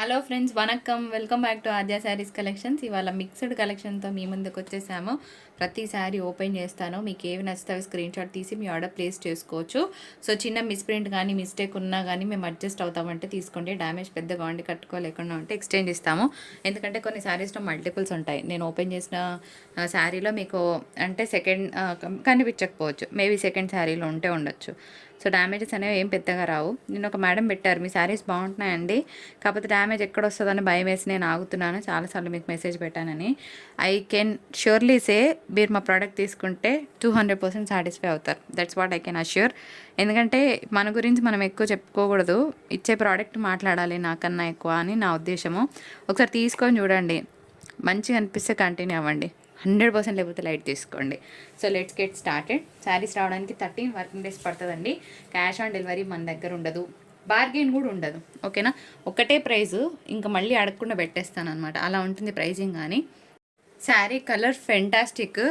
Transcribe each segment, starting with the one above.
Hello friends vanakkam. Welcome back to Aadya saris collections. ఇవాళ mixed కలెక్షన్తో మీ ముందుకు వచ్చేసాము. ప్రతి శారీ ఓపెన్ చేస్తాను. మీకు ఏవి నచ్చితే స్క్రీన్ షాట్ తీసి మీ ఆర్డర్ ప్లేస్ చేసుకోవచ్చు. సో చిన్న మిస్ప్రింట్ కానీ మిస్టేక్ ఉన్నా కానీ మేము అడ్జస్ట్ అవుతామంటే తీసుకోండి. డ్యామేజ్ పెద్దగా ఉండి కట్టుకోలేకుండా ఉంటే ఎక్స్చేంజ్ ఇస్తాము. ఎందుకంటే కొన్ని శారీస్లో మల్టిపుల్స్ ఉంటాయి. నేను ఓపెన్ చేసిన శారీలో మీకు అంటే సెకండ్ కనిపించకపోవచ్చు. మేబీ సెకండ్ శారీలో ఉంటే ఉండొచ్చు. సో డ్యామేజెస్ అనేవి ఏం పెద్దగా రావు. నేను ఒక మేడం పెట్టారు మీ శారీస్ బాగుంటున్నాయండి కాకపోతే డ్యామేజ్ ఎక్కడ వస్తుందని భయం వేసి నేను ఆగుతున్నాను చాలాసార్లు మీకు మెసేజ్ పెట్టానని. ఐ కెన్ ష్యూర్లీ సే మీరు మా ప్రోడక్ట్ తీసుకుంటే టూ హండ్రెడ్ పర్సెంట్ సాటిస్ఫై అవుతారు. That's what I can assure. ఎందుకంటే మన గురించి మనం ఎక్కువ చెప్పుకోకూడదు. ఇచ్చే ప్రోడక్ట్ మాట్లాడాలి నాకన్నా ఎక్కువ అని నా ఉద్దేశము. ఒకసారి తీసుకొని చూడండి. మంచిగా అనిపిస్తే కంటిన్యూ అవ్వండి. హండ్రెడ్ పర్సెంట్ లేకపోతే లైట్ తీసుకోండి. So let's get started. Saris రావడానికి థర్టీన్ వర్కింగ్ డేస్ పడుతుందండి. క్యాష్ ఆన్ డెలివరీ మన దగ్గర ఉండదు. బార్గెన్ కూడా ఉండదు. ఓకేనా? ఒకటే ప్రైస్ ఇంకా మళ్ళీ అడగకుండా పెట్టేస్తాను అనమాట అలా ఉంటుంది ప్రైజింగ్ కానీ. Sari colour fantastic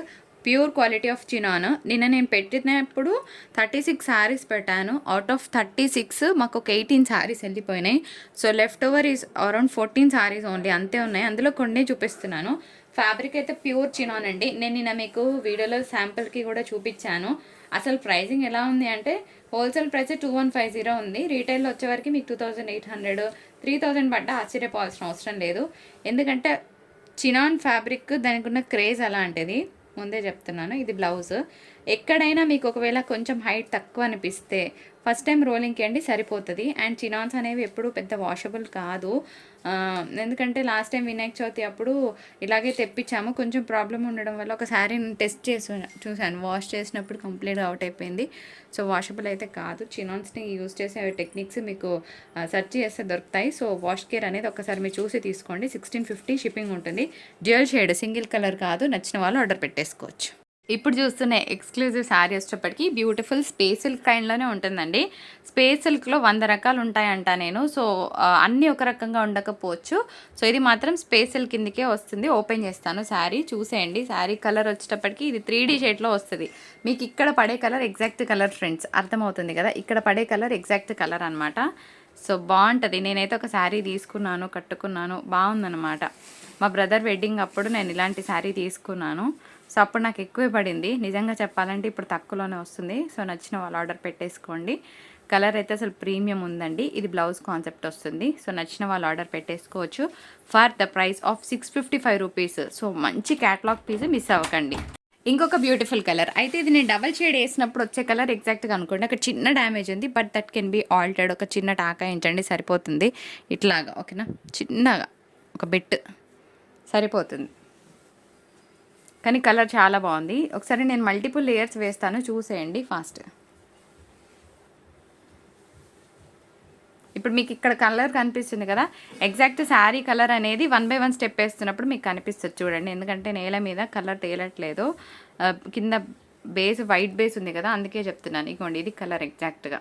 pure quality of chinon. నిన్న నేను పెట్టినప్పుడు థర్టీ సిక్స్ శారీస్ పెట్టాను. అవుట్ ఆఫ్ థర్టీ సిక్స్ మాకు ఒక ఎయిటీన్ శారీస్ వెళ్ళిపోయినాయి. So left over is around fourteen saris only అంతే ఉన్నాయి. అందులో కొన్ని చూపిస్తున్నాను. ఫ్యాబ్రిక్ అయితే ప్యూర్ చినాన్ అండి. నేను నిన్న మీకు వీడియోలో శాంపుల్కి కూడా చూపించాను. అసలు ప్రైజింగ్ ఎలా ఉంది అంటే wholesale price two one five zero ఉంది. రీటైల్లో వచ్చేవరకు మీకు two thousand eight hundred three thousand పడ్డ ఆశ్చర్యపోవాల్సిన అవసరం లేదు. ఎందుకంటే చినాన్ ఫ్యాబ్రిక్ దానికి ఉన్న క్రేజ్ అలాంటిది. ముందే చెప్తున్నాను ఇది బ్లౌజ్. ఎక్కడైనా మీకు ఒకవేళ కొంచెం హైట్ తక్కువ అనిపిస్తే ఫస్ట్ టైం రోలింగ్కి అండి సరిపోతుంది. అండ్ చినాన్స్ అనేవి ఎప్పుడు పెద్ద వాషబుల్ కాదు. ఎందుకంటే లాస్ట్ టైం వినాయక చవితి అప్పుడు ఇలాగే తెప్పించాము. కొంచెం ప్రాబ్లం ఉండడం వల్ల ఒక శారీని టెస్ట్ చేసి చూశాను వాష్ చేసినప్పుడు కంప్లీట్గా అవుట్ అయిపోయింది. సో వాషబుల్ అయితే కాదు. చినాన్స్ని యూజ్ చేసే టెక్నిక్స్ మీకు సెర్చ్ చేస్తే దొరుకుతాయి. సో వాష్ కేర్ అనేది ఒకసారి మీరు చూసి తీసుకోండి. సిక్స్టీన్ ఫిఫ్టీ షిప్పింగ్ ఉంటుంది. డ్యూయల్ షేడ్ సింగిల్ కలర్ కాదు. నచ్చిన వాళ్ళు ఆర్డర్ పెట్టేసుకోవచ్చు. ఇప్పుడు చూస్తున్న ఎక్స్క్లూజివ్ శారీ వచ్చేటప్పటికి బ్యూటిఫుల్ స్పేస్ సిల్క్ కైండ్లోనే ఉంటుందండి. స్పేస్ సిల్క్లో వంద రకాలు ఉంటాయంట నేను. సో అన్నీ ఒక రకంగా ఉండకపోవచ్చు. సో ఇది మాత్రం స్పేస్ సిల్క్ కిందకే వస్తుంది. ఓపెన్ చేస్తాను శారీ చూసేయండి. శారీ కలర్ వచ్చేటప్పటికి ఇది త్రీ డీ షేడ్లో వస్తుంది. మీకు ఇక్కడ పడే కలర్ ఎగ్జాక్ట్ కలర్ ఫ్రెండ్స్ అర్థమవుతుంది కదా? ఇక్కడ పడే కలర్ ఎగ్జాక్ట్ కలర్ అనమాట సో బాగుంటుంది. నేనైతే ఒక శారీ తీసుకున్నాను కట్టుకున్నాను. బాగుందనమాట మా బ్రదర్ వెడ్డింగ్ అప్పుడు నేను ఇలాంటి శారీ తీసుకున్నాను. సో అప్పుడు నాకు ఎక్కువే పడింది. నిజంగా చెప్పాలంటే ఇప్పుడు తక్కువలోనే వస్తుంది. సో నచ్చిన వాళ్ళు ఆర్డర్ పెట్టేసుకోండి. కలర్ అయితే అసలు ప్రీమియం ఉందండి. ఇది బ్లౌజ్ కాన్సెప్ట్ వస్తుంది. సో నచ్చిన వాళ్ళు ఆర్డర్ పెట్టేసుకోవచ్చు. For the price of six fifty five rupees. So మంచి క్యాట్లాగ్ పీస్ మిస్ అవ్వకండి. ఇంకొక బ్యూటిఫుల్ కలర్. అయితే ఇది నేను డబల్ షేడ్ వేసినప్పుడు వచ్చే కలర్ ఎగ్జాక్ట్గా అనుకోండి. ఒక చిన్న డ్యామేజ్ ఉంది but that can be altered. ఒక చిన్న టాకా సరిపోతుంది. ఇట్లాగా ఓకేనా? చిన్నగా ఒక బెట్ సరిపోతుంది. కానీ కలర్ చాలా బాగుంది. ఒకసారి నేను మల్టిపుల్ లేయర్స్ వేస్తాను. చూసేయండి ఫాస్ట్. ఇప్పుడు మీకు ఇక్కడ కలర్ కనిపిస్తుంది కదా. ఎగ్జాక్ట్ శారీ కలర్ అనేది వన్ బై వన్ స్టెప్ వేస్తున్నప్పుడు మీకు కనిపిస్తుంది. చూడండి ఎందుకంటే నేల మీద కలర్ తేలట్లేదు. కింద బేస్ వైట్ బేస్ ఉంది కదా అందుకే చెప్తున్నాను. ఇగోండి ఇది కలర్ ఎగ్జాక్ట్గా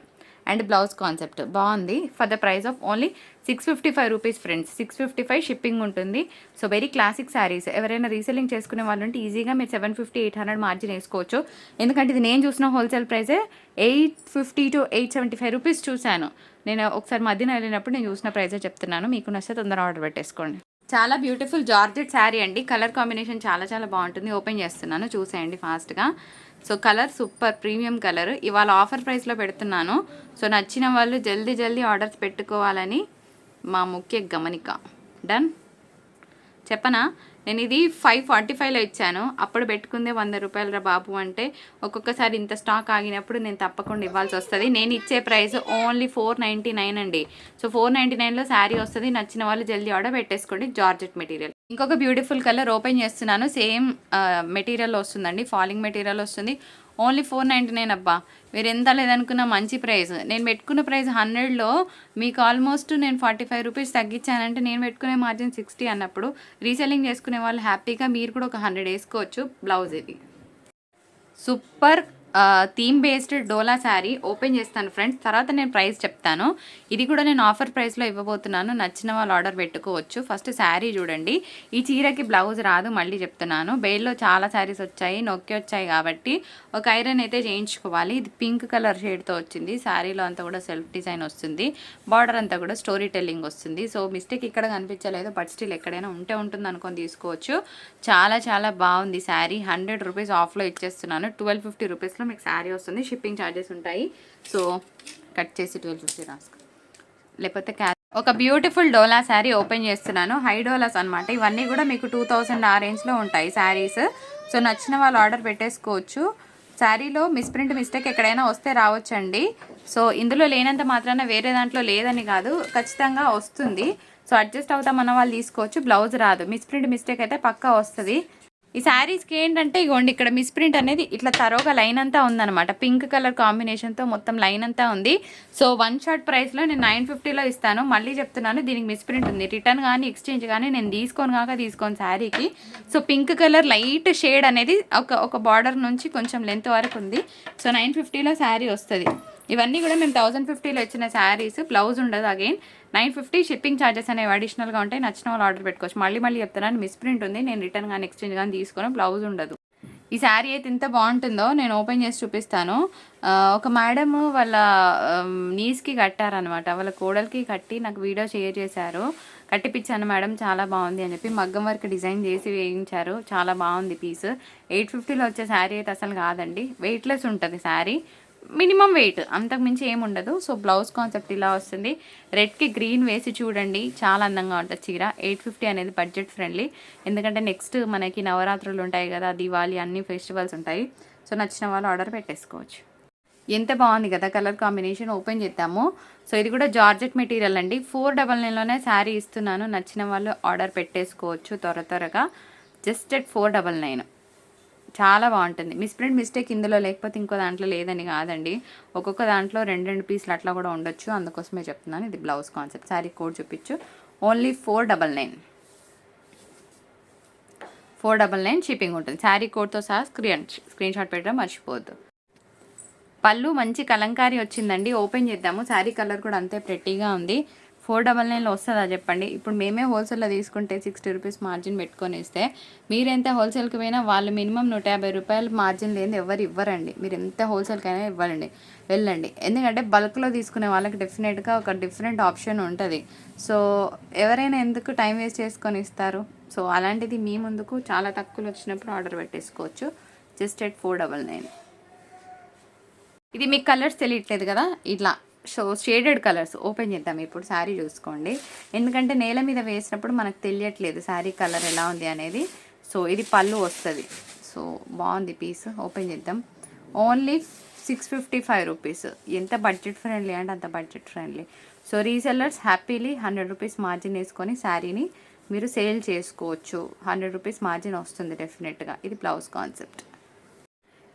అండ్ బ్లౌజ్ కాన్సెప్ట్. బాగుంది. For the price of only six fifty five rupees friends. Six fifty five shipping ఉంటుంది. So very classic saris. ఎవరైనా రీసెల్లింగ్ చేసుకునే వాళ్ళు ఉంటే ఈజీగా మీరు seven fifty eight hundred margin వేసుకోవచ్చు. ఎందుకంటే ఇది నేను చూసిన wholesale ప్రైసే eight fifty to eight seventy five rupees చూశాను. నేను ఒకసారి మధ్యన వెళ్ళినప్పుడు నేను చూసిన ప్రైజే చెప్తున్నాను. మీకు నచ్చితే తొందర ఆర్డర్ పెట్టేసుకోండి. చాలా బ్యూటిఫుల్ జార్జెట్ శారీ అండి. కలర్ కాంబినేషన్ చాలా చాలా బాగుంటుంది. ఓపెన్ చేస్తున్నాను. చూసేయండి ఫాస్ట్గా. So colour super premium colour. ఇవాళ ఆఫర్ ప్రైస్లో పెడుతున్నాను. సో నచ్చిన వాళ్ళు జల్దీ జల్దీ ఆర్డర్స్ పెట్టుకోవాలని మా ముఖ్య గమనిక. డన్? చెప్పనా? నేను ఇది ఫైవ్ ఫార్టీ ఫైవ్లో ఇచ్చాను. అప్పుడు పెట్టుకుందే వంద రూపాయలు రా బాబు అంటే ఒక్కొక్కసారి ఇంత స్టాక్ ఆగినప్పుడు నేను తప్పకుండా ఇవ్వాల్సి వస్తుంది. నేను ఇచ్చే price only four ninety nine అండి. సో ఫోర్ నైంటీ నైన్లో శారీ వస్తుంది. నచ్చిన వాళ్ళు జల్దీ ఆర్డర్ పెట్టేసుకోండి. జార్జెట్ మెటీరియల్ ఇంకొక బ్యూటిఫుల్ కలర్ ఓపెన్ చేస్తున్నాను. సేమ్ మెటీరియల్ uh, వస్తుందండి. ఫాలింగ్ మెటీరియల్ వస్తుంది. ఓన్లీ ఫోర్ నైంటీ నైన్ అబ్బా. మీరు ఎంత లేదనుకున్న మంచి ప్రైస్. నేను పెట్టుకున్న ప్రైస్ హండ్రెడ్లో మీకు ఆల్మోస్ట్ నేను ఫార్టీ ఫైవ్ రూపీస్ తగ్గించానంటే నేను పెట్టుకునే మార్జిన్ సిక్స్టీ అన్నప్పుడు రీసెల్లింగ్ చేసుకునే వాళ్ళు హ్యాపీగా మీరు కూడా ఒక హండ్రెడ్ వేసుకోవచ్చు బ్లౌజ్ ఇది. Super theme based dola sari open చేస్తాను ఫ్రెండ్స్ తర్వాత నేను ప్రైస్ చెప్తాను. ఇది కూడా నేను ఆఫర్ ప్రైస్లో ఇవ్వబోతున్నాను. నచ్చిన వాళ్ళు ఆర్డర్ పెట్టుకోవచ్చు. ఫస్ట్ శారీ చూడండి. ఈ చీరకి బ్లౌజ్ రాదు మళ్ళీ చెప్తున్నాను. బేల్లో చాలా శారీస్ వచ్చాయి నొక్కి వచ్చాయి కాబట్టి ఒక ఐరన్ అయితే చేయించుకోవాలి. ఇది పింక్ కలర్ షేడ్తో వచ్చింది. శారీలో అంతా కూడా సెల్ఫ్ డిజైన్ వస్తుంది. బార్డర్ అంతా కూడా స్టోరీ టెల్లింగ్ వస్తుంది. సో మిస్టేక్ ఇక్కడ కనిపించలేదు బట్ స్టిల్ ఎక్కడైనా ఉంటే ఉంటుంది అనుకొని తీసుకోవచ్చు. చాలా చాలా బాగుంది శారీ. హండ్రెడ్ రూపీస్ ఆఫ్లో ఇచ్చేస్తున్నాను. ట్వెల్వ్ ఫిఫ్టీ రూపీస్లో మీకు శారీ వస్తుంది షిప్పింగ్ ఛార్జెస్ ఉంటాయి. సో కట్ చేసి ట్వెల్వ్ ఫిఫ్టీ రాసుకో. లేకపోతే క్యా ఒక బ్యూటిఫుల్ డోలా శారీ ఓపెన్ చేస్తున్నాను. హై డోలాస్ అనమాట ఇవన్నీ కూడా మీకు టూ థౌసండ్ ఆ రేంజ్లో ఉంటాయి శారీస్. సో నచ్చిన వాళ్ళు ఆర్డర్ పెట్టేసుకోవచ్చు. శారీలో మిస్ప్రింట్ మిస్టేక్ ఎక్కడైనా వస్తే రావచ్చండి. సో ఇందులో లేనంత మాత్రాన వేరే దాంట్లో లేదని కాదు ఖచ్చితంగా వస్తుంది. సో అడ్జస్ట్ అవుతామన్న వాళ్ళు తీసుకోవచ్చు. బ్లౌజ్ రాదు. మిస్ప్రింట్ మిస్టేక్ అయితే పక్కా వస్తుంది. ఈ శారీస్కి ఏంటంటే ఇగోండి ఇక్కడ మిస్ప్రింట్ అనేది ఇట్లా తరోగా లైన్ అంతా ఉందన్నమాట. పింక్ కలర్ కాంబినేషన్తో మొత్తం లైన్ అంతా ఉంది. సో వన్ షార్ట్ ప్రైస్లో నేను నైన్ ఫిఫ్టీలో ఇస్తాను. మళ్ళీ చెప్తున్నాను దీనికి మిస్ప్రింట్ ఉంది. రిటర్న్ కానీ ఎక్స్చేంజ్ కానీ నేను తీసుకోను కాక తీసుకోను శారీకి so pink colour light shade అనేది ఒక ఒక బార్డర్ నుంచి కొంచెం లెంత్ వరకు ఉంది. సో నైన్ ఫిఫ్టీలో శారీ వస్తుంది. ఇవన్నీ కూడా మేము థౌజండ్ ఫిఫ్టీలో ఇచ్చిన శారీస్ బ్లౌజ్ ఉండదు again nine fifty shipping charges అనేవి అడిషనల్గా ఉంటాయి. నచ్చిన వాళ్ళు ఆర్డర్ పెట్టుకోవచ్చు. మళ్ళీ మళ్ళీ చెప్తున్నాను మిస్ప్రింట్ ఉంది. నేను రిటర్న్ కానీ ఎక్స్చేంజ్ కానీ తీసుకొని. బ్లౌజ్ ఉండదు. ఈ శారీ అయితే ఎంత బాగుంటుందో నేను ఓపెన్ చేసి చూపిస్తాను. ఒక మేడం వాళ్ళ నీస్కి కట్టారనమాట వాళ్ళ కోడలికి కట్టి నాకు వీడియో షేర్ చేశారు. కట్టిపించాను మేడం చాలా బాగుంది అని చెప్పి మగ్గం వర్క్ డిజైన్ చేసి వేయించారు. చాలా బాగుంది పీస్. ఎయిట్ ఫిఫ్టీలో వచ్చే శారీ అయితే అసలు కాదండి. వెయిట్లెస్ ఉంటుంది శారీ. మినిమం వెయిట్ అంతకు మించి ఏముండదు సో బ్లౌజ్ కాన్సెప్ట్ ఇలా వస్తుంది. రెడ్కి గ్రీన్ వేసి చూడండి. చాలా అందంగా ఉంటుంది చీర. ఎయిట్ ఫిఫ్టీ అనేది బడ్జెట్ ఫ్రెండ్లీ ఎందుకంటే నెక్స్ట్ మనకి నవరాత్రులు ఉంటాయి కదా దివాళీ అన్ని ఫెస్టివల్స్ ఉంటాయి. సో నచ్చిన వాళ్ళు ఆర్డర్ పెట్టేసుకోవచ్చు. ఎంత బాగుంది కదా కలర్ కాంబినేషన్ ఓపెన్ చేద్దాము. సో ఇది కూడా జార్జెట్ మెటీరియల్ అండి. ఫోర్ డబల్ నైన్లోనే శారీ ఇస్తున్నాను. నచ్చిన వాళ్ళు ఆర్డర్ పెట్టేసుకోవచ్చు త్వర త్వరగా. Just at four double nine చాలా బాగుంటుంది. మిస్ప్రింట్ మిస్టేక్ ఇందులో లేకపోతే ఇంకో దాంట్లో లేదని కాదండి. ఒక్కొక్క దాంట్లో రెండు రెండు పీసులు అట్లా కూడా ఉండొచ్చు. అందుకోసమే చెప్తున్నాను. ఇది బ్లౌజ్ కాన్సెప్ట్. శారీ కోడ్ చూపించు. Only four double nine. Four double nine shipping ఉంటుంది. శారీ కోడ్తో సహా స్క్రీన్ స్క్రీన్ షాట్ పెట్టడం మర్చిపోవద్దు. పళ్ళు మంచి కలంకారీ వచ్చిందండి. ఓపెన్ చేద్దాము. శారీ కలర్ కూడా అంతే ప్రెట్టీగా ఉంది. ఫోర్ డబల్ నైన్లో వస్తుందా చెప్పండి. ఇప్పుడు మేమే హోల్సేల్లో తీసుకుంటే సిక్స్టీ రూపీస్ మార్జిన్ పెట్టుకొని ఇస్తే మీరెంత హోల్సేల్కి పోయినా వాళ్ళు మినిమం నూట యాభై రూపాయలు మార్జిన్ లేని ఎవరు ఇవ్వరండి. మీరు ఎంత హోల్సేల్కి అయినా ఇవ్వాలండి. వెళ్ళండి. ఎందుకంటే బల్క్లో తీసుకునే వాళ్ళకి డెఫినెట్గా ఒక డిఫరెంట్ ఆప్షన్ ఉంటుంది. సో ఎవరైనా ఎందుకు టైం వేస్ట్ చేసుకొని ఇస్తారు? సో అలాంటిది మీ ముందుకు చాలా తక్కువలు వచ్చినప్పుడు ఆర్డర్ పెట్టేసుకోవచ్చు. Just at four double nine. ఇది మీకు కలర్స్ తెలియట్లేదు కదా? ఇట్లా సో షేడెడ్ కలర్స్ ఓపెన్ చేద్దాం ఇప్పుడు శారీ చూసుకోండి. ఎందుకంటే నేల మీద వేసినప్పుడు మనకు తెలియట్లేదు శారీ కలర్ ఎలా ఉంది అనేది. సో ఇది పళ్ళు వస్తుంది. సో బాగుంది పీస్ ఓపెన్ చేద్దాం. Only six fifty five rupees ఎంత బడ్జెట్ ఫ్రెండ్లీ అంటే అంత budget friendly so resellers happily hundred rupees margin వేసుకొని శారీని మీరు సేల్ చేసుకోవచ్చు. హండ్రెడ్ రూపీస్ మార్జిన్ వస్తుంది డెఫినెట్గా ఇది బ్లౌజ్ కాన్సెప్ట్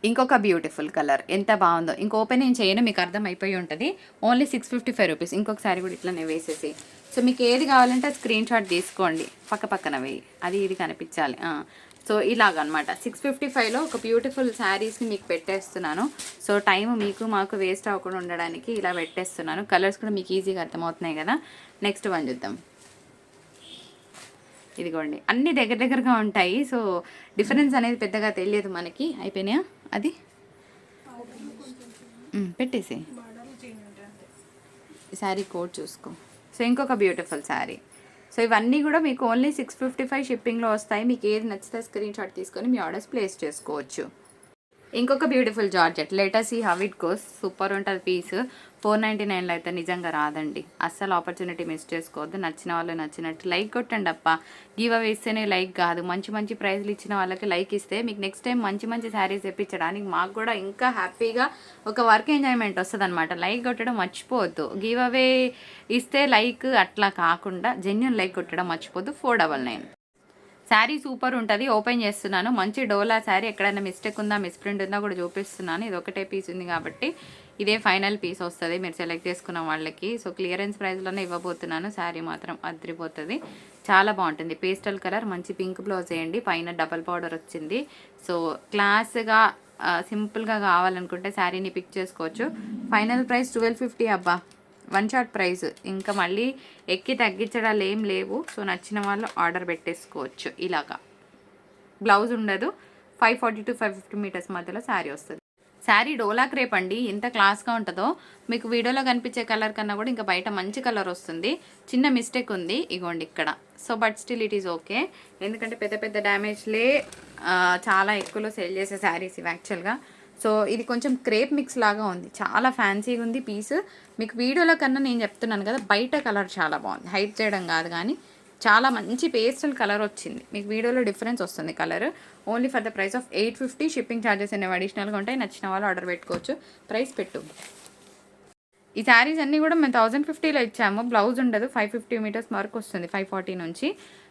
ఇంకొక బ్యూటిఫుల్ కలర్ ఎంత బాగుందో. ఇంక ఓపెన్ చేయను మీకు అర్థం అయిపోయి ఉంటుంది. Only six fifty five rupees ఇంకొకసారి కూడా ఇట్లానే వేసేసి. సో మీకు ఏది కావాలంటే స్క్రీన్ షాట్ తీసుకోండి. పక్క పక్కన వేయి. అది ఇది కనిపించాలి. సో ఇలాగనమాట. సిక్స్ ఫిఫ్టీ ఫైవ్లో ఒక బ్యూటిఫుల్ శారీస్ని మీకు పెట్టేస్తున్నాను. సో టైం మీకు మాకు వేస్ట్ అవ్వకుండా ఉండడానికి ఇలా పెట్టేస్తున్నాను. కలర్స్ కూడా మీకు ఈజీగా అర్థమవుతున్నాయి కదా. నెక్స్ట్ వన్ చూద్దాం. ఇదిగోండి. అన్ని దగ్గర దగ్గరగా ఉంటాయి. సో డిఫరెన్స్ అనేది పెద్దగా తెలియదు మనకి. అయిపోయినాయా? అది? పెట్టేసి శారీ కోడ్ చూసుకో. సో ఇంకొక బ్యూటిఫుల్ శారీ. సో ఇవన్నీ కూడా మీకు ఓన్లీ సిక్స్ ఫిఫ్టీ ఫైవ్ షిప్పింగ్లో వస్తాయి. మీకు ఏది నచ్చితే స్క్రీన్ షాట్ తీసుకొని మీ ఆర్డర్స్ ప్లేస్ చేసుకోవచ్చు. ఇంకొక బ్యూటిఫుల్ జార్జెట్. లెటస్ ఈ హవ్ ఇట్ కోస్ సూపర్ ఉంటుంది పీస్ ఫోర్ నైంటీ నైన్లో అయితే నిజంగా రాదండి. అస్సలు ఆపర్చునిటీ మిస్ చేసుకోవద్దు. నచ్చిన వాళ్ళు నచ్చినట్టు లైక్ కొట్టండి అప్ప. గివ్ అవే ఇస్తేనే లైక్ కాదు. మంచి మంచి ప్రైజ్లు ఇచ్చిన వాళ్ళకి లైక్ ఇస్తే మీకు నెక్స్ట్ టైం మంచి మంచి శారీస్ తెప్పించడానికి మాకు కూడా ఇంకా హ్యాపీగా ఒక వర్క్ ఎంజాయ్మెంట్ వస్తుంది అనమాట లైక్ కొట్టడం మర్చిపోవద్దు. గివ్ అవే ఇస్తే లైక్ అట్లా కాకుండా జెన్యున్ లైక్ కొట్టడం మర్చిపోద్దు four double nine sari super ఉంటుంది. ఓపెన్ చేస్తున్నాను. మంచి డోలా శారీ ఎక్కడైనా మిస్టేక్ ఉందా మిస్ప్రింట్ ఉందా కూడా చూపిస్తున్నాను. ఇది ఒకటే పీస్ ఉంది కాబట్టి ఇదే ఫైనల్ పీస్ వస్తుంది. మీరు సెలెక్ట్ చేసుకున్న వాళ్ళకి. సో క్లియరెన్స్ ప్రైస్లోనే ఇవ్వబోతున్నాను. శారీ మాత్రం అద్రిపోతుంది. చాలా బాగుంటుంది. పేస్టల్ కలర్ మంచి పింక్ బ్లౌజ్ వేయండి. పైన డబల్ బార్డర్ వచ్చింది. సో క్లాస్గా సింపుల్గా కావాలనుకుంటే శారీని పిక్ చేసుకోవచ్చు. ఫైనల్ ప్రైస్ ట్వెల్వ్ ఫిఫ్టీ అబ్బా. One shot price. ఇంకా మళ్ళీ ఎక్కి తగ్గించడాలు ఏం లేవు. సో నచ్చిన వాళ్ళు ఆర్డర్ పెట్టేసుకోవచ్చు. ఇలాగా. బ్లౌజ్ ఉండదు. Five forty to five fifty metres మధ్యలో శారీ వస్తుంది. శారీ డోలా క్రేప్ అండి. ఎంత క్లాస్గా ఉంటుందో మీకు వీడియోలో కనిపించే కలర్ కన్నా కూడా ఇంకా బయట మంచి కలర్ వస్తుంది. చిన్న మిస్టేక్ ఉంది. ఇగోండి ఇక్కడ. So but still it is okay. ఎందుకంటే పెద్ద పెద్ద డ్యామేజ్లే చాలా ఎక్కువలో సేల్ చేసే శారీస్ ఇవి యాక్చువల్గా. సో ఇది కొంచెం క్రేప్ మిక్స్ లాగా ఉంది. చాలా ఫ్యాన్సీగా ఉంది పీస్. మీకు వీడియోలో కన్నా నేను చెప్తున్నాను కదా బయట కలర్ చాలా బాగుంది. హైట్ చేయడం కాదు కానీ చాలా మంచి పేస్టల్ కలర్ వచ్చింది. మీకు వీడియోలో డిఫరెన్స్ వస్తుంది colour. Only for the price of eight fifty shipping charges అనేవి అడిషనల్గా ఉంటాయి. నచ్చిన వాళ్ళు ఆర్డర్ పెట్టుకోవచ్చు. ప్రైస్ పెట్టు. ఈ శారీస్ అన్నీ కూడా మేము థౌజండ్ ఫిఫ్టీలో ఇచ్చాము. బ్లౌజ్ ఉండదు. ఫైవ్ ఫిఫ్టీ మీటర్స్ వరకు వస్తుంది ఫైవ్ ఫార్టీ నుంచి.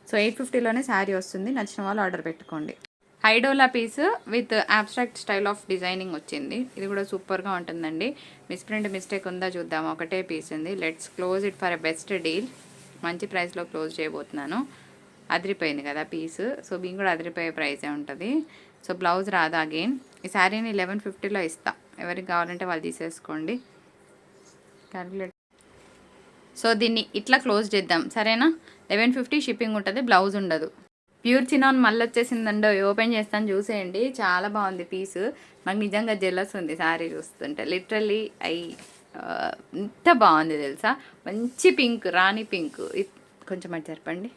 సో ఎయిట్ ఫిఫ్టీలోనే శారీ వస్తుంది. నచ్చిన వాళ్ళు ఆర్డర్ పెట్టుకోండి. హైడోలా piece with abstract style of designing వచ్చింది. ఇది కూడా సూపర్గా ఉంటుందండి. మిస్ప్రింట్ మిస్టేక్ ఉందా చూద్దాం. ఒకటే పీస్ ఉంది. Let's close it for a best deal మంచి ప్రైస్లో క్లోజ్ చేయబోతున్నాను. అదిరిపోయింది కదా పీస్ సో మేము కూడా అదిరిపోయే ప్రైసే ఉంటుంది. సో బ్లౌజ్ రాదా అగైన్ ఈ శారీని లెవెన్ ఫిఫ్టీలో ఇస్తా. ఎవరికి కావాలంటే వాళ్ళు తీసేసుకోండి. క్యాలిక్యులేట్ సో దీన్ని ఇట్లా క్లోజ్ చేద్దాం. సరేనా? లెవెన్ ఫిఫ్టీ షిప్పింగ్ ఉంటుంది బ్లౌజ్ ఉండదు. ప్యూర్ చినాన్ మళ్ళీ వచ్చేసిందండో ఓపెన్ చేస్తాను చూసేయండి. చాలా బాగుంది పీస్ నాకు నిజంగా జెల్లస్ ఉంది శారీ చూస్తుంటే. లిటరల్లీ ఐ ఎంత బాగుంది తెలుసా? మంచి పింక్ రాణి పింక్. కొంచెం అది జరపండి.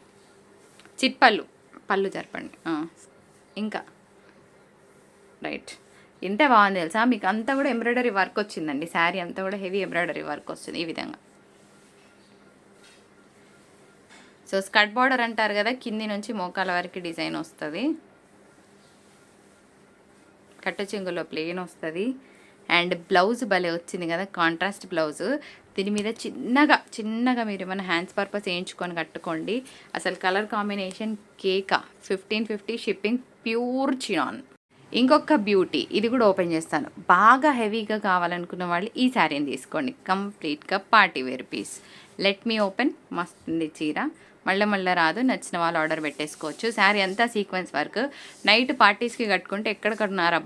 చిట్పళ్ళు పళ్ళు జరపండి. ఇంకా. రైట్. ఎంత బాగుంది తెలుసా? మీకు అంతా కూడా ఎంబ్రాయిడరీ వర్క్ వచ్చిందండి. శారీ అంతా కూడా హెవీ ఎంబ్రాయిడరీ వర్క్ వస్తుంది ఈ విధంగా. సో స్కర్ట్ బార్డర్ అంటారు కదా కింది నుంచి మోకాల వరకు డిజైన్ వస్తుంది. కట్టచింగులో ప్లెయిన్ వస్తుంది. అండ్ బ్లౌజ్ భలే వచ్చింది కదా కాంట్రాస్ట్ బ్లౌజ్. దీని మీద చిన్నగా చిన్నగా మీరు ఏమైనా హ్యాండ్స్ పర్పస్ వేయించుకొని కట్టుకోండి. అసలు colour combination కేకా. Fifteen fifty shipping pure chinon ఇంకొక బ్యూటీ ఇది కూడా ఓపెన్ చేస్తాను. బాగా హెవీగా కావాలనుకున్న వాళ్ళు ఈ శారీని తీసుకోండి. కంప్లీట్గా party wear piece let me open మస్తుంది చీర. మళ్ళీ మళ్ళీ రాదు నచ్చిన వాళ్ళు ఆర్డర్ పెట్టేసుకోవచ్చు. శారీ అంతా సీక్వెన్స్ వర్క్. నైట్ పార్టీస్కి కట్టుకుంటే ఎక్కడ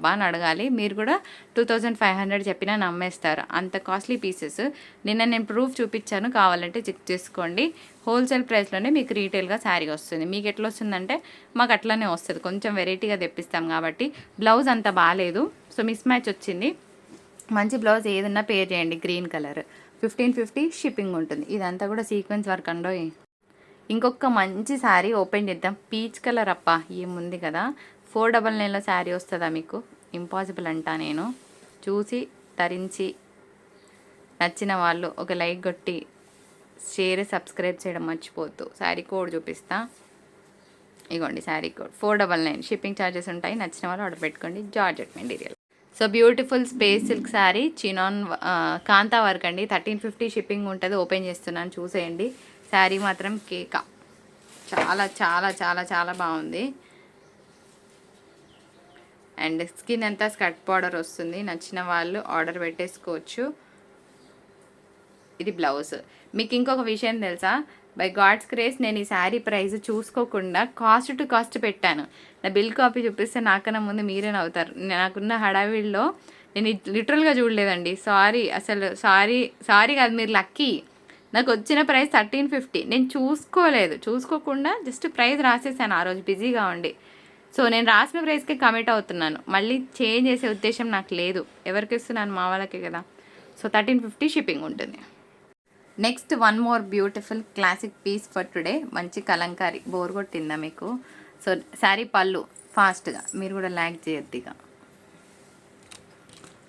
అని అడగాలి. మీరు కూడా టూ థౌజండ్ ఫైవ్ హండ్రెడ్ చెప్పినా నమ్మేస్తారు. అంత కాస్ట్లీ పీసెస్. నిన్న నేను ప్రూఫ్ చూపించాను. కావాలంటే చెక్ చేసుకోండి. హోల్సేల్ ప్రైస్లోనే మీకు రీటైల్గా శారీ వస్తుంది. మీకు ఎట్లా వస్తుందంటే మాకు అట్లానే వస్తుంది. కొంచెం వెరైటీగా తెప్పిస్తాం కాబట్టి. బ్లౌజ్ అంత బాగాలేదు. సో మిస్ మ్యాచ్ వచ్చింది. మంచి బ్లౌజ్ ఏదన్నా పేర్ చేయండి. Green colour. Fifteen fifty shipping ఉంటుంది. ఇదంతా కూడా సీక్వెన్స్ వర్క్ అండో ఇంకొక మంచి శారీ ఓపెన్ చేద్దాం. పీచ్ కలర్ అప్ప ఏముంది కదా? ఫోర్ డబల్ నైన్లో శారీ వస్తుందా మీకు? ఇంపాసిబుల్ అంటా నేను. చూసి ధరించి నచ్చిన వాళ్ళు ఒక లైక్ కొట్టి షేర్ సబ్స్క్రైబ్ చేయడం మర్చిపోద్దు శారీ కోడ్ చూపిస్తా. ఇగోండి sari code. Four double nine shipping charges ఉంటాయి. నచ్చిన వాళ్ళు ఆర్డర్ పెట్టుకోండి. Georgette material so beautiful space silk sari chinon kantha work అండి. థర్టీన్ ఫిఫ్టీ షిప్పింగ్ ఉంటుంది. ఓపెన్ చేస్తున్నాను. చూసేయండి. శారీ మాత్రం కేక. చాలా చాలా చాలా చాలా బాగుంది. అండ్ స్కిన్ అంతా స్కర్ట్ బార్డర్ వస్తుంది. నచ్చిన వాళ్ళు ఆర్డర్ పెట్టేసుకోవచ్చు. ఇది బ్లౌజ్. మీకు ఇంకొక విషయం తెలుసా? బై గాడ్స్ క్రేస్ నేను ఈ శారీ ప్రైస్ చూసుకోకుండా కాస్ట్ టు కాస్ట్ పెట్టాను. నా బిల్ కాపీ చూపిస్తే నాకన్నా ముందు మీరే నవ్వుతారు. నాకున్న హడావిడిలో నేను లిటరల్గా చూడలేదండి. సారీ అసలు సారీ సారీ కాదు మీరు లక్కీ. నాకు వచ్చిన ప్రైస్ థర్టీన్ ఫిఫ్టీ. నేను చూసుకోలేదు. చూసుకోకుండా జస్ట్ ప్రైస్ రాసేసాను. ఆ రోజు బిజీగా ఉండి. సో నేను రాసిన ప్రైస్కే కమిట్ అవుతున్నాను. మళ్ళీ చేంజ్ చేసే ఉద్దేశం నాకు లేదు. ఎవరికి ఇస్తున్నాను? మా వాళ్ళకే కదా. సో థర్టీన్ ఫిఫ్టీ షిప్పింగ్ ఉంటుంది. Next one more beautiful classic piece for today. మంచి కలంకారీ. బోర్ కొట్టిందా మీకు? సో శారీ పళ్ళు. ఫాస్ట్గా. మీరు కూడా ల్యాక్ చేయొద్దు ఇక.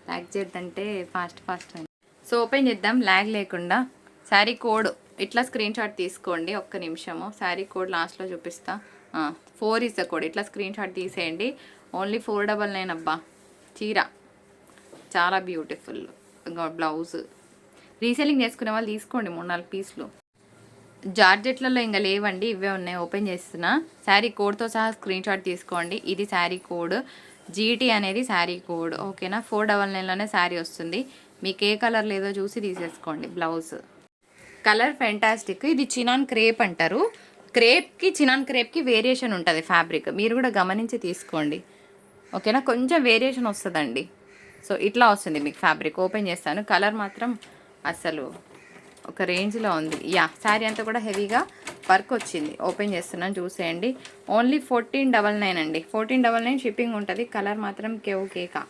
ల్యాక్ చేయొద్దంటే ఫాస్ట్ ఫాస్ట్. సో ఓపెన్ చేద్దాం. ల్యాగ్ లేకుండా. శారీ కోడ్ ఇట్లా స్క్రీన్ షాట్ తీసుకోండి ఒక్క నిమిషము. శారీ కోడ్ లాస్ట్లో చూపిస్తా. Four is the code. ఇట్లా స్క్రీన్ షాట్ తీసేయండి. ఓన్లీ ఫోర్ డబల్ నైన్ అబ్బా చీర. చాలా బ్యూటిఫుల్. ఇంకా బ్లౌజ్. రీసెల్లింగ్ చేసుకునే వాళ్ళు తీసుకోండి మూడు నాలుగు పీసులు. జార్జెట్లలో ఇంకా లేవండి ఇవే ఉన్నాయి. ఓపెన్ చేస్తున్నా. శారీ కోడ్తో సహా స్క్రీన్ షాట్ తీసుకోండి. ఇది శారీ కోడ్. జీటీ అనేది శారీ కోడ్. ఓకేనా? ఫోర్ డబల్ నైన్లోనే శారీ వస్తుంది. మీకు ఏ కలర్ లేదో చూసి తీసేసుకోండి బ్లౌజ్. కలర్ ఫెంటాస్టిక్ ఇది చినాన్ క్రేప్ అంటారు. క్రేప్కి చినాన్ క్రేప్కి వేరియేషన్ ఉంటుంది ఫ్యాబ్రిక్ మీరు కూడా గమనించి తీసుకోండి. ఓకేనా కొంచెం వేరియేషన్ వస్తుందండి. సో ఇట్లా వస్తుంది మీకు ఫ్యాబ్రిక్ ఓపెన్ చేస్తాను. కలర్ మాత్రం అసలు ఒక రేంజ్లో ఉంది. యా శారీ అంతా కూడా హెవీగా వర్క్ వచ్చింది. ఓపెన్ చేస్తున్నాను. చూసేయండి. ఓన్లీ ఫోర్టీన్ డబల్ నైన్ అండి. ఫోర్టీన్ డబల్ నైన్ షిప్పింగ్ ఉంటుంది. కలర్ మాత్రం కేవ్ కేకా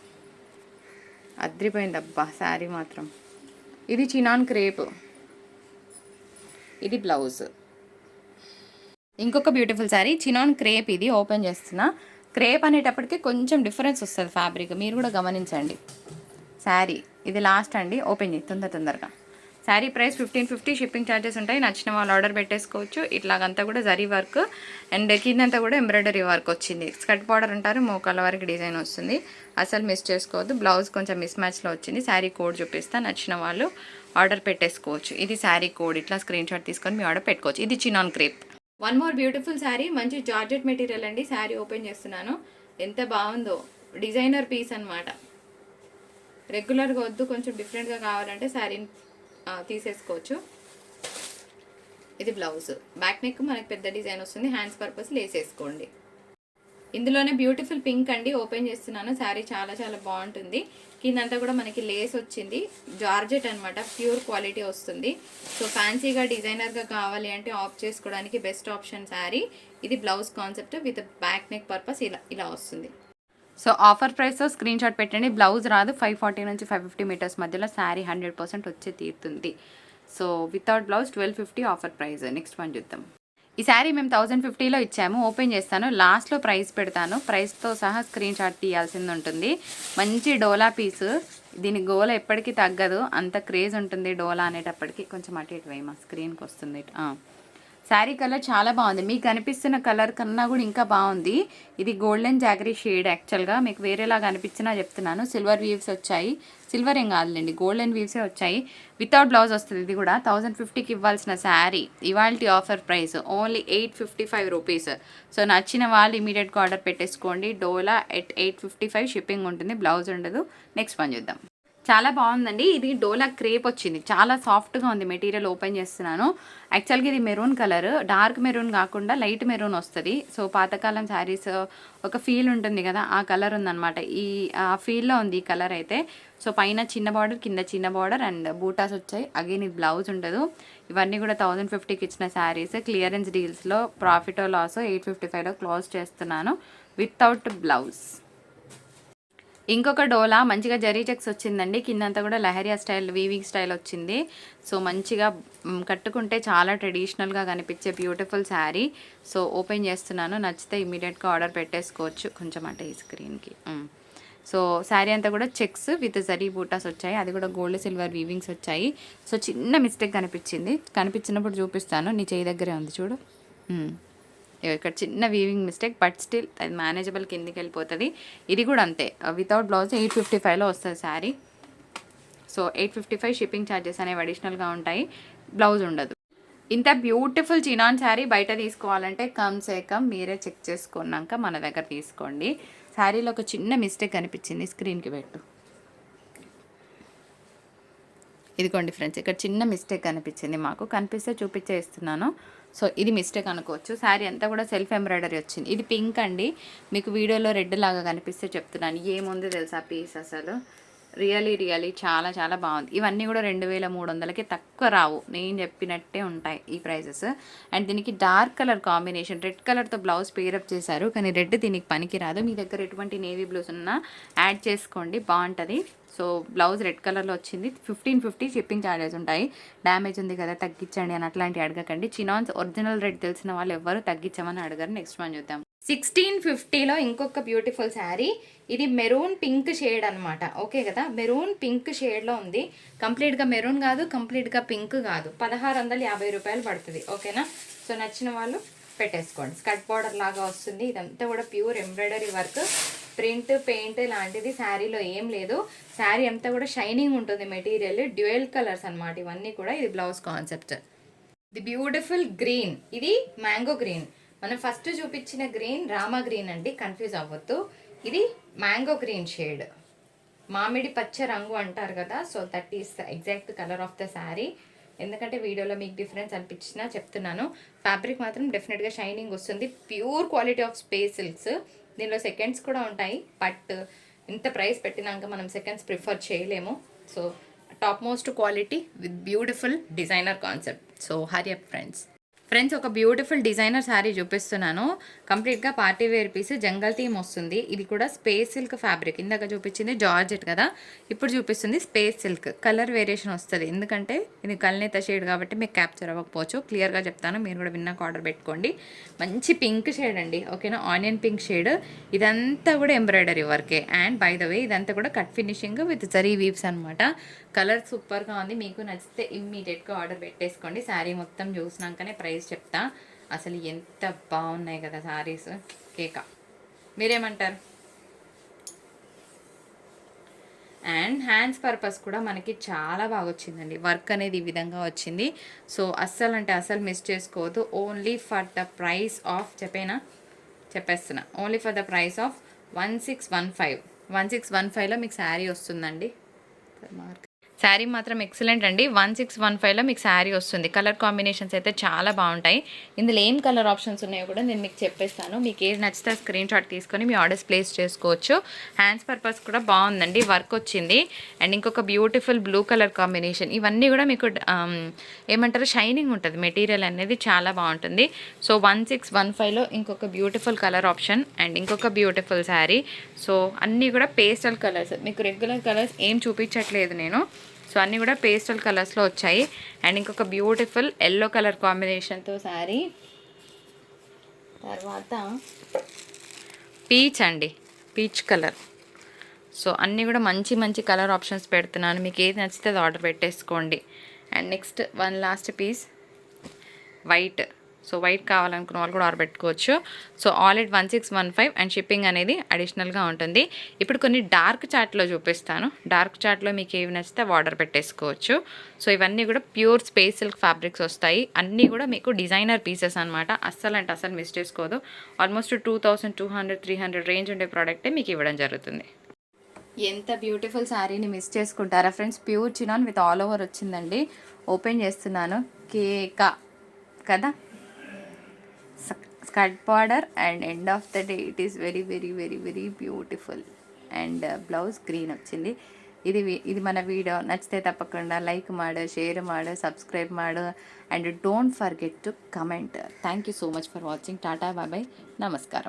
అద్రిపోయింది అబ్బా శారీ మాత్రం. ఇది చినాన్ క్రేప్. ఇది బ్లౌజ్ ఇంకొక బ్యూటిఫుల్ శారీ చినాన్ క్రేప్ ఇది ఓపెన్ చేస్తున్నా. క్రేప్ అనేటప్పటికి కొంచెం డిఫరెన్స్ వస్తుంది ఫ్యాబ్రిక్ మీరు కూడా గమనించండి. శారీ ఇది లాస్ట్ అండి. ఓపెన్ చేయి తొందర తొందరగా. Sari price fifteen fifty shipping charges ఉంటాయి. నచ్చిన వాళ్ళు ఆర్డర్ పెట్టేసుకోవచ్చు. ఇట్లాగంతా కూడా జరీ వర్క్ అండ్ కిందంతా కూడా ఎంబ్రాయిడరీ వర్క్ వచ్చింది. స్కర్ట్ బార్డర్ అంటారు. మోకాల వరకు డిజైన్ వస్తుంది. అసలు మిస్ చేసుకోవద్దు. బ్లౌజ్ కొంచెం మిస్ మ్యాచ్లో వచ్చింది. శారీ కోడ్ చూపిస్తా. నచ్చిన వాళ్ళు ఆర్డర్ పెట్టేసుకోవచ్చు. ఇది శారీ కోడ్. ఇట్లా స్క్రీన్ షాట్ తీసుకొని మీ ఆర్డర్ పెట్టుకోవచ్చు. ఇది chinon crepe. One more beautiful sari. మంచి జార్జెట్ మెటీరియల్ అండి. శారీ ఓపెన్ చేస్తున్నాను. ఎంత బాగుందో. డిజైనర్ పీస్ అన్నమాట. రెగ్యులర్గా వద్దు. కొంచెం డిఫరెంట్గా కావాలంటే శారీని తీసేసుకోవచ్చు. ఇది బ్లౌజ్. బ్యాక్ నెక్ మనకి పెద్ద డిజైన్ వస్తుంది. హ్యాండ్స్ పర్పస్ లేసేసుకోండి ఇందులోనే బ్యూటిఫుల్ పింక్ అండి. ఓపెన్ చేస్తున్నాను. శారీ చాలా చాలా బాగుంటుంది. కిందంతా కూడా మనకి లేస్ వచ్చింది. జార్జెట్ అన్నమాట. ప్యూర్ క్వాలిటీ వస్తుంది. సో ఫ్యాన్సీగా డిజైనర్గా కావాలి అంటే ఆఫ్ చేసుకోవడానికి బెస్ట్ ఆప్షన్ శారీ ఇది blouse concept with back neck purpose ఇలా ఇలా వస్తుంది. సో ఆఫర్ ప్రైస్తో స్క్రీన్ షాట్ పెట్టండి. బ్లౌజ్ రాదు. ఫైవ్ ఫార్టీ నుంచి ఫైవ్ ఫిఫ్టీ మీటర్స్ మధ్యలో శారీ హండ్రెడ్ పర్సెంట్ వచ్చే తీరుతుంది. So without blouse twelve fifty offer price. Next one చూద్దాం. ఈ శారీ మేము థౌజండ్ ఫిఫ్టీలో ఇచ్చాము. ఓపెన్ చేస్తాను. లాస్ట్లో ప్రైస్ పెడతాను. ప్రైస్తో సహా స్క్రీన్ షాట్ తీయాల్సింది ఉంటుంది మంచి డోలా పీస్. దీని గోల ఎప్పటికీ తగ్గదు. అంత క్రేజ్ ఉంటుంది డోలా అనేటప్పటికి. కొంచెం అటు ఇటు వేయమా? స్క్రీన్కి వస్తుంది. శారీ కలర్ చాలా బాగుంది. మీకు కనిపిస్తున్న కలర్ కన్నా కూడా ఇంకా బాగుంది. ఇది గోల్డెన్ జాగరీ షేడ్ యాక్చువల్గా మీకు వేరేలాగా అనిపించినా చెప్తున్నాను. సిల్వర్ వీవ్స్ వచ్చాయి. సిల్వర్ ఏం కాదులేండి. గోల్డెన్ వీవ్సే వచ్చాయి. వితౌట్ బ్లౌజ్ వస్తుంది ఇది కూడా. థౌజండ్ ఫిఫ్టీకి ఇవ్వాల్సిన శారీ. ఇవాల్టి offer price only eight fifty five rupees so నచ్చిన వాళ్ళు ఇమీడియట్గా ఆర్డర్ పెట్టేసుకోండి. డోలా at eight fifty five shipping ఉంటుంది. బ్లౌజ్ ఉండదు. నెక్స్ట్ పని చూద్దాం. చాలా బాగుందండి. ఇది డోలా క్రేప్ వచ్చింది. చాలా సాఫ్ట్గా ఉంది మెటీరియల్ ఓపెన్ చేస్తున్నాను. యాక్చువల్గా ఇది మెరూన్ కలర్. డార్క్ మెరూన్ కాకుండా లైట్ మెరూన్ వస్తుంది. సో పాతకాలం శారీస్ ఒక ఫీల్ ఉంటుంది కదా ఆ కలర్ ఉందన్నమాట. ఈ ఆ ఫీల్లో ఉంది ఈ కలర్ అయితే. సో పైన చిన్న బార్డర్ కింద చిన్న బార్డర్ అండ్ బూటాస్ వచ్చాయి. అగైన్ ఇది బ్లౌజ్ ఉండదు. ఇవన్నీ కూడా థౌజండ్ ఫిఫ్టీకి ఇచ్చిన శారీస్. క్లియరెన్స్ డీల్స్లో ప్రాఫిట్ లాస్ ఎయిట్ ఫిఫ్టీ ఫైవ్లో క్లోజ్ చేస్తున్నాను. వితౌట్ బ్లౌజ్ ఇంకొక డోలా మంచిగా జరీ చెక్స్ వచ్చిందండి. కిందంతా కూడా లహరియా స్టైల్ వీవింగ్ స్టైల్ వచ్చింది. సో మంచిగా కట్టుకుంటే చాలా ట్రెడిషనల్గా కనిపించే బ్యూటిఫుల్ శారీ సో ఓపెన్ చేస్తున్నాను. నచ్చితే ఇమీడియట్గా ఆర్డర్ పెట్టేసుకోవచ్చు. కొంచెం అంటే ఈ స్క్రీన్కి సో శారీ అంతా కూడా చెక్స్ విత్ జరీ బూటాస్ వచ్చాయి. అది కూడా గోల్డ్ సిల్వర్ వీవింగ్స్ వచ్చాయి. సో చిన్న మిస్టేక్ కనిపించింది. కనిపించినప్పుడు చూపిస్తాను. నీ చేయి దగ్గరే ఉంది చూడు. ఇక్కడ చిన్న వీవింగ్ మిస్టేక్ బట్ స్టిల్ అది మేనేజబుల్ కిందికి వెళ్ళిపోతుంది. ఇది కూడా అంతే. వితౌట్ బ్లౌజ్ ఎయిట్ ఫిఫ్టీ ఫైవ్లో వస్తుంది sari. So eight fifty five shipping charges అనేవి అడిషనల్గా ఉంటాయి. బ్లౌజ్ ఉండదు. ఇంత బ్యూటిఫుల్ చినాన్ శారీ బయట తీసుకోవాలంటే కమ్ సే కమ్ మీరే చెక్ చేసుకున్నాక మన దగ్గర తీసుకోండి. శారీలో ఒక చిన్న మిస్టేక్ అనిపించింది స్క్రీన్కి పెట్టు. ఇదిగోండి ఫ్రెండ్స్ ఇక్కడ చిన్న మిస్టేక్ అనిపించింది మాకు. కనిపిస్తే చూపించేస్తున్నాను. సో ఇది మిస్టేక్ అనుకోవచ్చు. శారీ అంతా కూడా సెల్ఫ్ ఎంబ్రాయిడరీ వచ్చింది. ఇది పింక్ అండి. మీకు వీడియోలో రెడ్ లాగా కనిపిస్తే చెప్తున్నాను. ఏముంది తెలుసా పీస్ అసలు? రియలీ రియలీ చాలా చాలా బాగుంది. ఇవన్నీ కూడా రెండు వేల మూడు వందలకి తక్కువ రావు. నేను చెప్పినట్టే ఉంటాయి ఈ ప్రైజెస్. అండ్ దీనికి డార్క్ కలర్ కాంబినేషన్ రెడ్ కలర్తో బ్లౌజ్ పేరప్ చేశారు. కానీ రెడ్ దీనికి పనికిరాదు మీ దగ్గర ఎటువంటి నేవీ బ్లూస్ ఉన్నా యాడ్ చేసుకోండి. బాగుంటుంది. సో బ్లౌజ్ రెడ్ కలర్లో వచ్చింది. ఫిఫ్టీన్ ఫిఫ్టీ షిప్పింగ్ ఛార్జెస్ ఉంటాయి. డ్యామేజ్ ఉంది కదా తగ్గించండి అని అట్లాంటివి అడగకండి. చినాన్స్ ఒరిజినల్ రెడ్ తెలిసిన వాళ్ళు ఎవరు తగ్గించమని అడగరు. నెక్స్ట్ వన్ చూద్దాం. సిక్స్టీన్ ఫిఫ్టీలో ఇంకొక బ్యూటిఫుల్ శారీ. ఇది మెరూన్ పింక్ షేడ్ అనమాట ఓకే కదా? మెరూన్ పింక్ షేడ్లో ఉంది. కంప్లీట్గా మెరూన్ కాదు కంప్లీట్గా పింక్ కాదు. పదహారు వందల యాభై రూపాయలు పడుతుంది. ఓకేనా? సో నచ్చిన వాళ్ళు పెట్టేసుకోండి. స్కర్ట్ బార్డర్ లాగా వస్తుంది. ఇదంతా కూడా pure embroidery work. Print paint లాంటిది శారీలో ఏం లేదు. శారీ అంతా కూడా షైనింగ్ ఉంటుంది మెటీరియల్. డ్యూయల్ కలర్స్ అనమాట ఇవన్నీ కూడా. ఇది blouse concept. The beautiful green. ఇది మ్యాంగో గ్రీన్. మనం ఫస్ట్ చూపించిన గ్రీన్ రామా గ్రీన్ అండి కన్ఫ్యూజ్ అవ్వద్దు. ఇది మ్యాంగో గ్రీన్ షేడ్ మామిడి పచ్చ రంగు అంటారు కదా so that is exact colour of the sari ఎందుకంటే వీడియోలో మీకు డిఫరెన్స్ అనిపించినా చెప్తున్నాను. ఫ్యాబ్రిక్ మాత్రం డెఫినెట్గా షైనింగ్ వస్తుంది. Pure quality of space silks దీనిలో సెకండ్స్ కూడా ఉంటాయి బట్ ఇంత ప్రైస్ పెట్టినాక మనం సెకండ్స్ ప్రిఫర్ చేయలేము. So topmost quality with beautiful designer concept so hurry up friends friends ఒక బ్యూటిఫుల్ డిజైనర్ శారీ చూపిస్తున్నాను. కంప్లీట్గా party wear piece jungle theme వస్తుంది. ఇది కూడా స్పేస్ సిల్క్ ఫ్యాబ్రిక్. ఇందాక చూపించింది జార్జెట్ కదా? ఇప్పుడు చూపిస్తుంది స్పేస్ సిల్క్. కలర్ వేరియేషన్ వస్తుంది. ఎందుకంటే ఇది కల్నేత షేడ్ కాబట్టి మీకు క్యాప్చర్ అవ్వకపోవచ్చు. క్లియర్గా చెప్తాను. మీరు కూడా విన్నాక ఆర్డర్ పెట్టుకోండి. మంచి పింక్ షేడ్ అండి. ఓకేనా? Onion pink shade. ఇదంతా కూడా ఎంబ్రాయిడరీ వర్కే. అండ్ బై ద వే ఇదంతా కూడా cut finishing with zari weaves అనమాట కలర్ సూపర్గా ఉంది. మీకు నచ్చితే ఇమ్మీడియట్గా ఆర్డర్ పెట్టేసుకోండి. శారీ మొత్తం చూసినాకనే ప్రైస్ చెప్తా. అసలు ఎంత బాగున్నాయి కదా శారీస్. కేక. మీరేమంటారు? అండ్ హ్యాండ్స్ పర్పస్ కూడా మనకి చాలా బాగా వచ్చిందండి. వర్క్ అనేది ఈ విధంగా వచ్చింది. సో అస్సలు అంటే అస్సలు మిస్ చేసుకోవద్దు. Only for the price of చెప్పేనా? చెప్పేస్తున్నా. Only for the price of one six one five one six one ఫైవ్లో మీకు శారీ వస్తుందండి. మార్క్ శారీ మాత్రం ఎక్సలెంట్ అండి. వన్ సిక్స్ వన్ ఫైవ్లో మీకు శారీ వస్తుంది. కలర్ కాంబినేషన్స్ అయితే చాలా బాగుంటాయి. ఇందులో ఏం కలర్ ఆప్షన్స్ ఉన్నాయో కూడా నేను మీకు చెప్పేస్తాను. మీకు ఏది నచ్చితే స్క్రీన్ షాట్ తీసుకొని మీ ఆర్డర్స్ ప్లేస్ చేసుకోవచ్చు. హ్యాండ్స్ పర్పస్ కూడా బాగుందండి. వర్క్ వచ్చింది. అండ్ ఇంకొక బ్యూటిఫుల్ బ్లూ కలర్ కాంబినేషన్ ఇవన్నీ కూడా మీకు um, ఏమంటారు షైనింగ్ ఉంటుంది. మెటీరియల్ అనేది చాలా బాగుంటుంది. సో వన్ సిక్స్ వన్ ఫైవ్లో ఇంకొక బ్యూటిఫుల్ కలర్ ఆప్షన్ అండ్ ఇంకొక బ్యూటిఫుల్ శారీ. సో అన్నీ కూడా పేస్టల్ కలర్స్ మీకు రెగ్యులర్ కలర్స్ ఏం చూపించట్లేదు నేను. సో అన్నీ కూడా పేస్టల్ కలర్స్లో వచ్చాయి. అండ్ ఇంకొక బ్యూటిఫుల్ ఎల్లో కలర్ కాంబినేషన్తో శారీ తర్వాత పీచ్ అండి. పీచ్ కలర్ సో అన్నీ కూడా మంచి మంచి కలర్ ఆప్షన్స్ పెడుతున్నాను. మీకు ఏది నచ్చితే అది ఆర్డర్ పెట్టేసుకోండి. And next one last piece white so white కావాలనుకున్న వాళ్ళు కూడా ఆర్డర్ పెట్టుకోవచ్చు so all at one six one five and shipping అనేది అడిషనల్గా ఉంటుంది. ఇప్పుడు కొన్ని డార్క్ చాట్లో చూపిస్తాను. డార్క్ చాట్లో మీకు ఏవి నచ్చితే ఆర్డర్ పెట్టేసుకోవచ్చు. సో ఇవన్నీ కూడా ప్యూర్ స్పేస్ సిల్క్ ఫ్యాబ్రిక్స్ వస్తాయి. అన్నీ కూడా మీకు డిజైనర్ పీసెస్ అనమాట అస్సలు అంటే అస్సలు మిస్ చేసుకోదు. Almost two thousand two hundred three hundred range ఉండే ప్రోడక్టే మీకు ఇవ్వడం జరుగుతుంది. ఎంత బ్యూటిఫుల్ శారీని మిస్ చేసుకుంటారా friends? Pure chinon with all over వచ్చిందండి. ఓపెన్ చేస్తున్నాను. కేక. కదా? Skirt border and end of the day it is very very very very beautiful and blouse green వచ్చింది ಇದು ಇದು ಮನ ವೀಡಿಯೋ ನಚ್ಚಿತೆ ತಪ್ಪకుండా ಲೈಕ್ ಮಾಡು ಶೇರ್ ಮಾಡು ಸಬ್ಸ್ಕ್ರೈಬ್ ಮಾಡು and don't forget to comment thank you so much for watching tata bye ನಮಸ್ಕಾರ